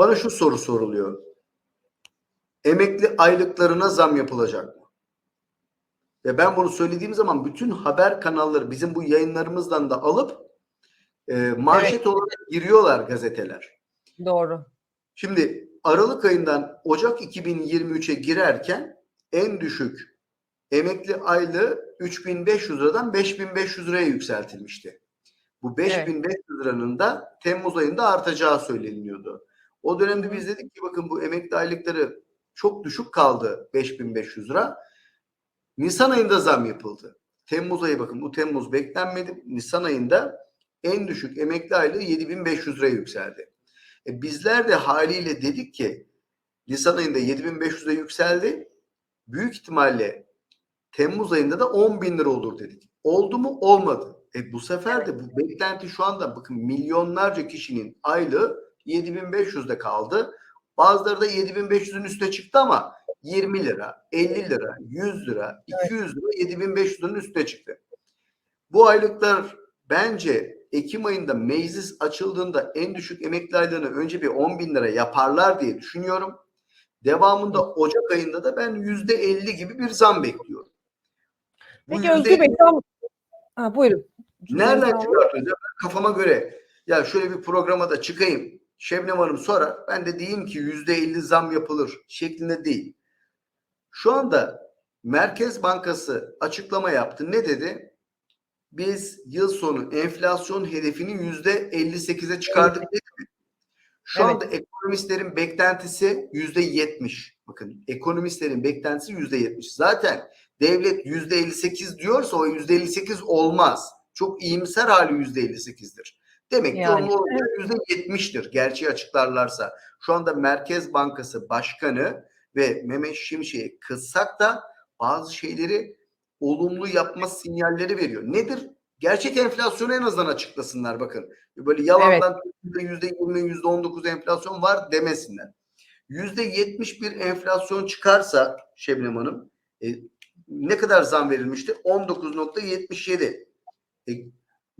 Bana şu soru soruluyor. Emekli aylıklarına zam yapılacak mı? Ve ben bunu söylediğim zaman bütün haber kanalları bizim bu yayınlarımızdan da alıp e, manşet Evet. olarak giriyorlar gazeteler. Doğru. Şimdi Aralık ayından Ocak 2023'e girerken en düşük emekli aylığı 3500 liradan 5500 liraya yükseltilmişti. Bu 5500 liranın da Temmuz ayında artacağı söyleniliyordu. O dönemde biz dedik ki bakın bu emekli aylıkları çok düşük kaldı 5500 lira. Nisan ayında zam yapıldı. Temmuz ayı bakın bu Temmuz beklenmedi. Nisan ayında en düşük emekli aylığı 7500 liraya yükseldi. E bizler de haliyle dedik ki Nisan ayında 7500'e yükseldi. Büyük ihtimalle Temmuz ayında da 10 bin lira olur dedik. Oldu mu? Olmadı. E bu sefer de bu beklenti şu anda bakın milyonlarca kişinin aylığı 7500'de kaldı. Bazıları da 7500'ün üstüne çıktı ama 20 lira, 50 lira, 100 lira, 200 lira 7500'ün üstüne çıktı. Bu aylıklar bence Ekim ayında meclis açıldığında en düşük emekli aylığını önce bir 10 bin lira yaparlar diye düşünüyorum. Devamında Ocak ayında da ben yüzde 50 gibi bir zam bekliyorum. Bu Peki Özgür Bey tam... Ha, buyurun. Nereden çıkartıyoruz? kafama göre ya şöyle bir programa da çıkayım. Şebnem Hanım sonra ben de diyeyim ki yüzde elli zam yapılır şeklinde değil. Şu anda Merkez Bankası açıklama yaptı. Ne dedi? Biz yıl sonu enflasyon hedefini yüzde 58'e çıkardık dedi mi? Şu Evet. anda ekonomistlerin beklentisi yüzde 70. Bakın ekonomistlerin beklentisi yüzde 70. Zaten devlet yüzde 58 diyorsa o yüzde 58 olmaz. Çok iyimser hali yüzde 58'dir. Demek ki Yani, onun yüzde 70'tir gerçeği açıklarlarsa. Şu anda Merkez Bankası Başkanı ve Mehmet Şimşek'e kızsak da bazı şeyleri olumlu yapma sinyalleri veriyor. Nedir? Gerçek enflasyonu en azından açıklasınlar bakın. Böyle yalandan yüzde yirmi, yüzde on dokuz enflasyon var demesinler. Yüzde yetmiş bir enflasyon çıkarsa Şebnem Hanım e, ne kadar zam verilmişti? 19.77. E,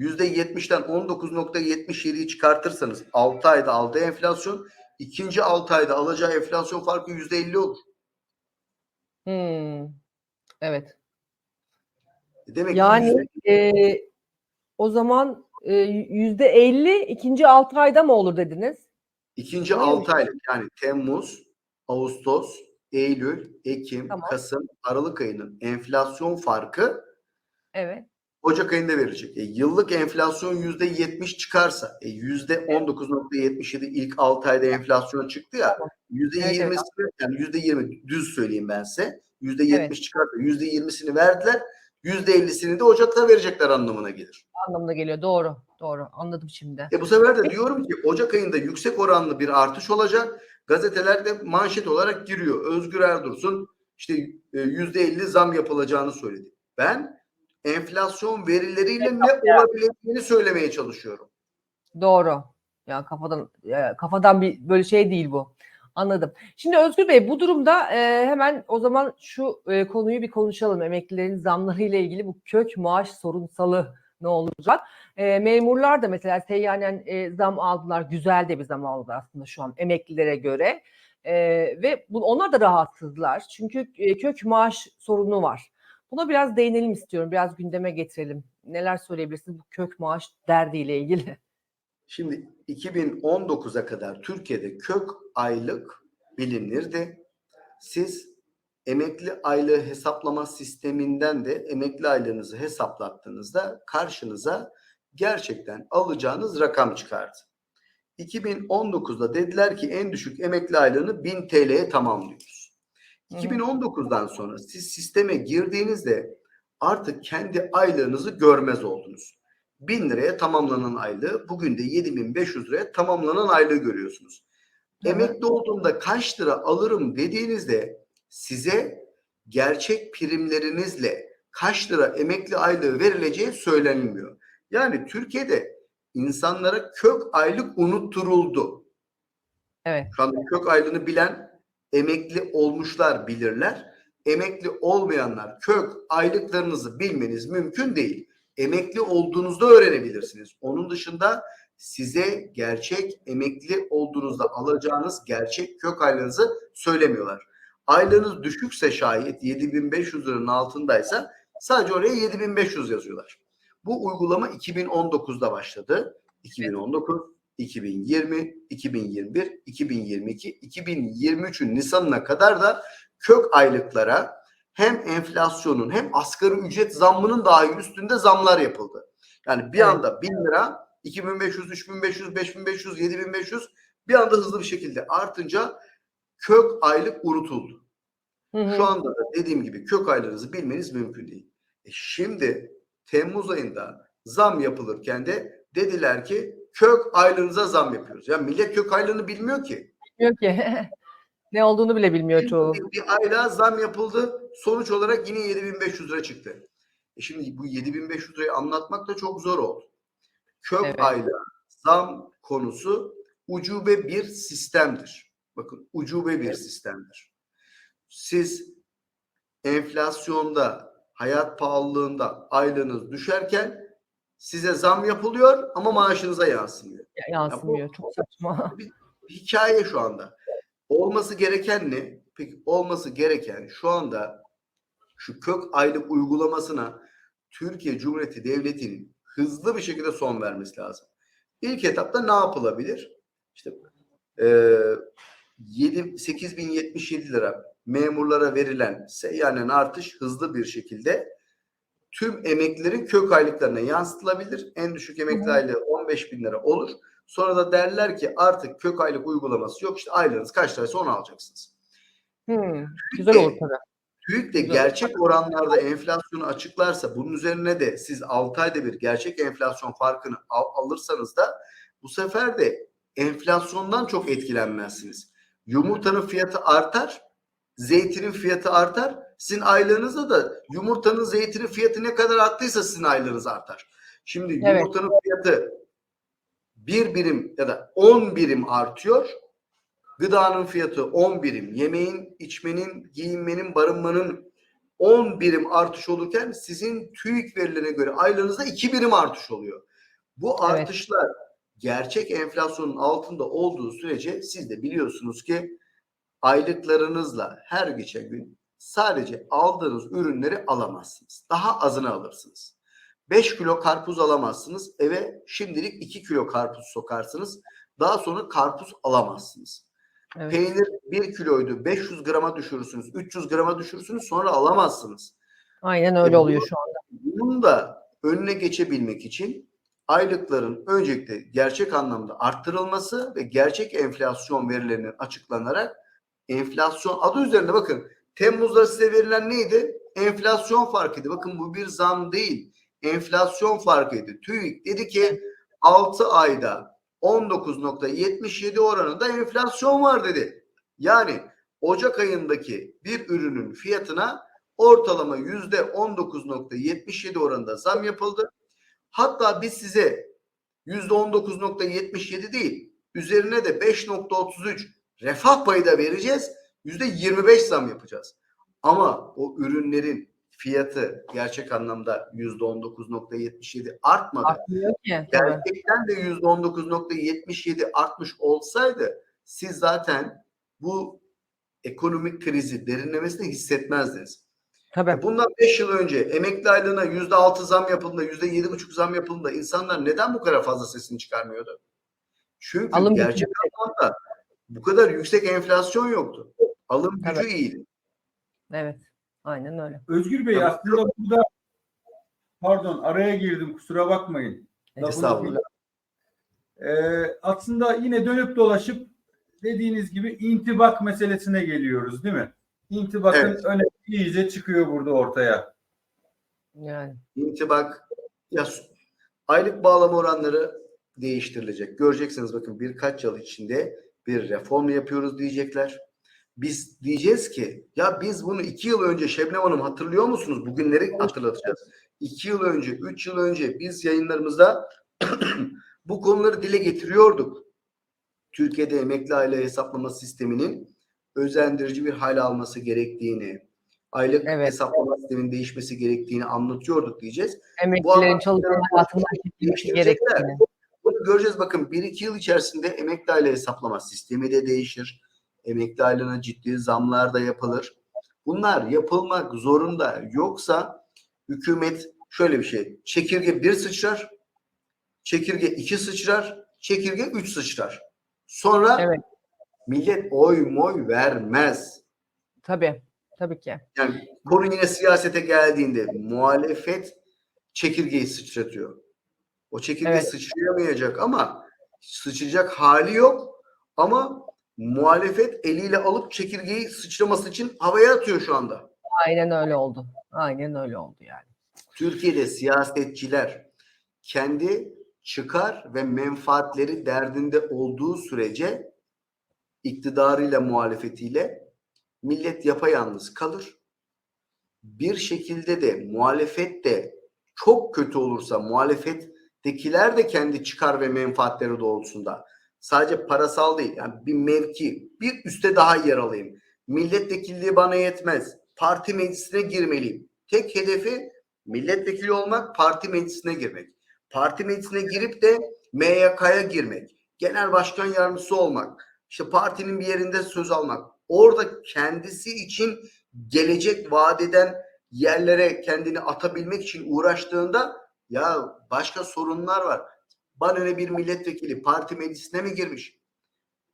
Yüzde yetmişten 19.77'yi çıkartırsanız 6 ayda aldığı enflasyon ikinci 6 ayda alacağı enflasyon farkı yüzde 50 olur. Hmm. Evet. Demek ki Yani e, o zaman e, yüzde 50 ikinci 6 ayda mı olur dediniz? İkinci Öyle mi? 6 aylık yani Temmuz, Ağustos, Eylül, Ekim, Tamam. Kasım, Aralık ayının enflasyon farkı Evet. Ocak ayında verecek. E, yıllık enflasyon yüzde 70 çıkarsa e, yüzde 19.77 ilk 6 ayda enflasyon çıktı ya Tamam. yüzde Evet, evet. 20'sini yani yüzde 20 düz söyleyeyim ben size. Yüzde 70 çıkarsa yüzde 20'sini verdiler. Yüzde 50'sini de Ocak'ta verecekler anlamına gelir. Anlamına geliyor. Doğru. Doğru. Anladım şimdi. E bu sefer de diyorum ki Ocak ayında yüksek oranlı bir artış olacak. Gazetelerde manşet olarak giriyor. Özgür Erdursun işte e, yüzde elli zam yapılacağını söyledi. Ben enflasyon verileriyle ne olabileceğini söylemeye çalışıyorum. Doğru. Ya kafadan ya kafadan bir böyle şey değil bu. Anladım. Şimdi Özgür Bey bu durumda e, hemen o zaman şu e, konuyu bir konuşalım. Emeklilerin zamları ile ilgili bu kök maaş sorunsalı ne olacak? E, memurlar da mesela seyyanen e, zam aldılar. Güzel de bir zam aldı aslında şu an emeklilere göre. E, ve bu, onlar da rahatsızlar. Çünkü e, kök maaş sorunu var. Buna biraz değinelim istiyorum. Biraz gündeme getirelim. Neler söyleyebilirsiniz bu kök maaş derdiyle ilgili? Şimdi 2019'a kadar Türkiye'de kök aylık bilinirdi. Siz emekli aylığı hesaplama sisteminden de emekli aylığınızı hesaplattığınızda karşınıza gerçekten alacağınız rakam çıkardı. 2019'da dediler ki en düşük emekli aylığını 1000 TL'ye tamamlıyoruz. Hı hı. 2019'dan sonra siz sisteme girdiğinizde artık kendi aylığınızı görmez oldunuz. 1000 liraya tamamlanan aylığı bugün de 7500 liraya tamamlanan aylığı görüyorsunuz. Emekli olduğumda kaç lira alırım dediğinizde size gerçek primlerinizle kaç lira emekli aylığı verileceği söylenmiyor. Yani Türkiye'de insanlara kök aylık unutturuldu. Evet. Şu anda kök aylığını bilen emekli olmuşlar bilirler. Emekli olmayanlar kök aylıklarınızı bilmeniz mümkün değil. Emekli olduğunuzda öğrenebilirsiniz. Onun dışında size gerçek emekli olduğunuzda alacağınız gerçek kök aylarınızı söylemiyorlar. Aylığınız düşükse şayet 7500 liranın altındaysa sadece oraya 7500 yazıyorlar. Bu uygulama 2019'da başladı. 2019, 2020, 2021, 2022, 2023'ün Nisan'ına kadar da kök aylıklara hem enflasyonun hem asgari ücret zammının dahi üstünde zamlar yapıldı. Yani bir anda 1000 lira 2500, 3500, 5500, 7500 bir anda hızlı bir şekilde artınca kök aylık unutuldu. Hı hı. Şu anda da dediğim gibi kök aylarınızı bilmeniz mümkün değil. E şimdi Temmuz ayında zam yapılırken de dediler ki kök aylığınıza zam yapıyoruz. Ya millet kök aylığını bilmiyor ki. Bilmiyor ki. ne olduğunu bile bilmiyor çoğu. Bir, bir aylığa zam yapıldı. Sonuç olarak yine 7500 lira çıktı. E şimdi bu 7500 lirayı anlatmak da çok zor oldu. Kök Evet. aylığa zam konusu ucube bir sistemdir. Bakın ucube bir sistemdir. Siz enflasyonda, hayat pahalılığında aylığınız düşerken size zam yapılıyor ama maaşınıza yansımıyor. Ya- Yansımıyor. Çok saçma. Hikaye şu anda. Olması gereken ne? Peki olması gereken şu anda şu kök aylık uygulamasına Türkiye Cumhuriyeti Devleti'nin hızlı bir şekilde son vermesi lazım. İlk etapta ne yapılabilir? İşte eee 7 8077 lira memurlara verilen seyyanen artış hızlı bir şekilde tüm emeklilerin kök aylıklarına yansıtılabilir. En düşük emekli aylığı 15 bin lira olur. Sonra da derler ki artık kök aylık uygulaması yok. İşte aylığınız kaç liraysa onu alacaksınız. Hmm, güzel olur tabii. TÜİK de gerçek oranlarda enflasyonu açıklarsa bunun üzerine de siz 6 ayda bir gerçek enflasyon farkını al- alırsanız da bu sefer de enflasyondan çok etkilenmezsiniz. Yumurtanın fiyatı artar, zeytinin fiyatı artar. Sizin aylığınızda da yumurtanın zeytinin fiyatı ne kadar arttıysa sizin aylığınız artar. Şimdi Evet. yumurtanın fiyatı bir birim ya da 10 birim artıyor. Gıdanın fiyatı 10 birim, yemeğin, içmenin, giyinmenin, barınmanın 10 birim artış olurken sizin TÜİK verilerine göre aylığınızda 2 birim artış oluyor. Bu Evet. artışlar gerçek enflasyonun altında olduğu sürece siz de biliyorsunuz ki aylıklarınızla her geçen gün sadece aldığınız ürünleri alamazsınız. Daha azını alırsınız. 5 kilo karpuz alamazsınız. Eve şimdilik 2 kilo karpuz sokarsınız. Daha sonra karpuz alamazsınız. Evet. Peynir 1 kiloydu. 500 grama düşürürsünüz. 300 grama düşürürsünüz. Sonra alamazsınız. Aynen öyle E, bu- oluyor şu anda. Bunun da önüne geçebilmek için aylıkların öncelikle gerçek anlamda arttırılması ve gerçek enflasyon verilerinin açıklanarak enflasyon adı üzerinde bakın Temmuz'da size verilen neydi? Enflasyon farkıydı. Bakın bu bir zam değil. Enflasyon farkıydı. TÜİK dedi ki 6 ayda 19.77 oranında enflasyon var dedi. Yani Ocak ayındaki bir ürünün fiyatına ortalama yüzde 19.77 oranında zam yapıldı. Hatta biz size yüzde 19.77 değil üzerine de 5.33 refah payı da vereceğiz. Yüzde 25 zam yapacağız. Ama o ürünlerin fiyatı gerçek anlamda yüzde 19.77 artmadı. Artmıyor ki. Gerçekten de yüzde 19.77 artmış olsaydı siz zaten bu ekonomik krizi derinlemesine hissetmezdiniz. Tabii. Bundan 5 yıl önce emekli aylığına yüzde altı zam yapıldığında, yüzde yedi buçuk zam yapıldığında insanlar neden bu kadar fazla sesini çıkarmıyordu? Çünkü Alım gerçek anlamda bu kadar yüksek enflasyon yoktu. Alım gücü Evet. iyiydi. Evet. Aynen öyle. Özgür Bey Tamam. aslında burada pardon araya girdim kusura bakmayın. Estağfurullah. Ee, aslında yine dönüp dolaşıp dediğiniz gibi intibak meselesine geliyoruz değil mi? İntibakın Evet. önemi iyice çıkıyor burada ortaya. Yani. İntibak ya aylık bağlama oranları değiştirilecek. Göreceksiniz bakın birkaç yıl içinde bir reform yapıyoruz diyecekler. Biz diyeceğiz ki ya biz bunu iki yıl önce Şebnem Hanım hatırlıyor musunuz? Bugünleri hatırlatacağız. İki yıl önce, üç yıl önce biz yayınlarımızda bu konuları dile getiriyorduk. Türkiye'de emekli aile hesaplama sisteminin özendirici bir hal alması gerektiğini, aylık Evet. hesaplama sisteminin değişmesi gerektiğini anlatıyorduk diyeceğiz. Emeklilerin çalışma Değiştirecekler. gerektiğini. Bu göreceğiz bakın 1-2 yıl içerisinde emekli aile hesaplama sistemi de değişir. Emekli aylığına ciddi zamlar da yapılır. Bunlar yapılmak zorunda. Yoksa hükümet şöyle bir şey. Çekirge bir sıçrar, çekirge iki sıçrar, çekirge üç sıçrar. Sonra Evet. millet oy moy vermez. Tabii. Tabii ki. Yani konu yine siyasete geldiğinde muhalefet çekirgeyi sıçratıyor. O çekirge Evet. sıçrayamayacak ama sıçrayacak hali yok ama muhalefet eliyle alıp çekirgeyi sıçraması için havaya atıyor şu anda. Aynen öyle oldu. Aynen öyle oldu yani. Türkiye'de siyasetçiler kendi çıkar ve menfaatleri derdinde olduğu sürece iktidarıyla muhalefetiyle millet yapayalnız kalır. Bir şekilde de muhalefet de çok kötü olursa muhalefettekiler de kendi çıkar ve menfaatleri doğrultusunda sadece parasal değil yani bir mevki bir üste daha yer alayım. Milletvekilliği bana yetmez. Parti meclisine girmeliyim. Tek hedefi milletvekili olmak, parti meclisine girmek. Parti meclisine girip de MYK'ya girmek. Genel başkan yardımcısı olmak. işte partinin bir yerinde söz almak. Orada kendisi için gelecek vadeden yerlere kendini atabilmek için uğraştığında ya başka sorunlar var. Bana ne bir milletvekili parti meclisine mi girmiş?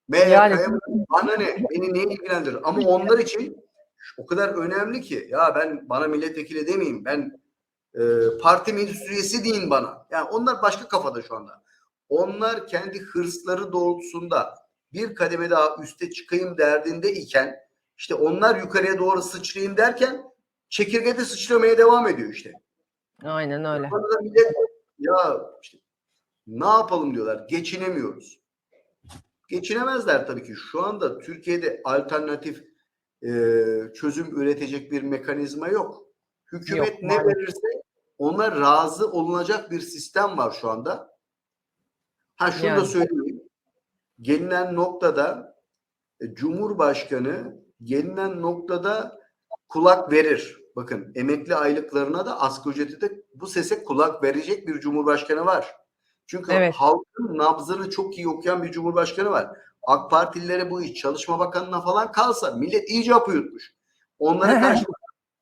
MYK'ya Yani-? Bana ne? Beni ne ilgilendirir? Ama onlar için o kadar önemli ki ya ben bana milletvekili demeyeyim ben e, parti meclis üyesi deyin bana. Yani onlar başka kafada şu anda. Onlar kendi hırsları doğrultusunda bir kademe daha üste çıkayım derdinde iken işte onlar yukarıya doğru sıçrayayım derken çekirge de sıçramaya devam ediyor işte. Aynen öyle. Ya işte ne yapalım diyorlar. Geçinemiyoruz. Geçinemezler tabii ki. Şu anda Türkiye'de alternatif e, çözüm üretecek bir mekanizma yok. Hükümet Yok, ne verirse ona razı olunacak bir sistem var şu anda. Ha şunu da Yani. söyleyeyim. Gelinen noktada e, Cumhurbaşkanı gelinen noktada kulak verir. Bakın emekli aylıklarına da asgari ücrete de bu sese kulak verecek bir cumhurbaşkanı var. Çünkü Evet. halkın nabzını çok iyi okuyan bir cumhurbaşkanı var. AK Partililere bu iş Çalışma Bakanı'na falan kalsa millet iyice hapı yutmuş. Onlara karşı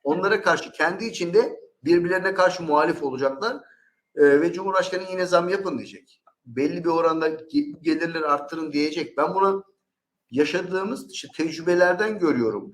onlara karşı kendi içinde birbirlerine karşı muhalif olacaklar Ee, ve Cumhurbaşkanı yine zam yapın diyecek. Belli bir oranda ge- gelirleri arttırın diyecek. Ben bunu yaşadığımız işte tecrübelerden görüyorum.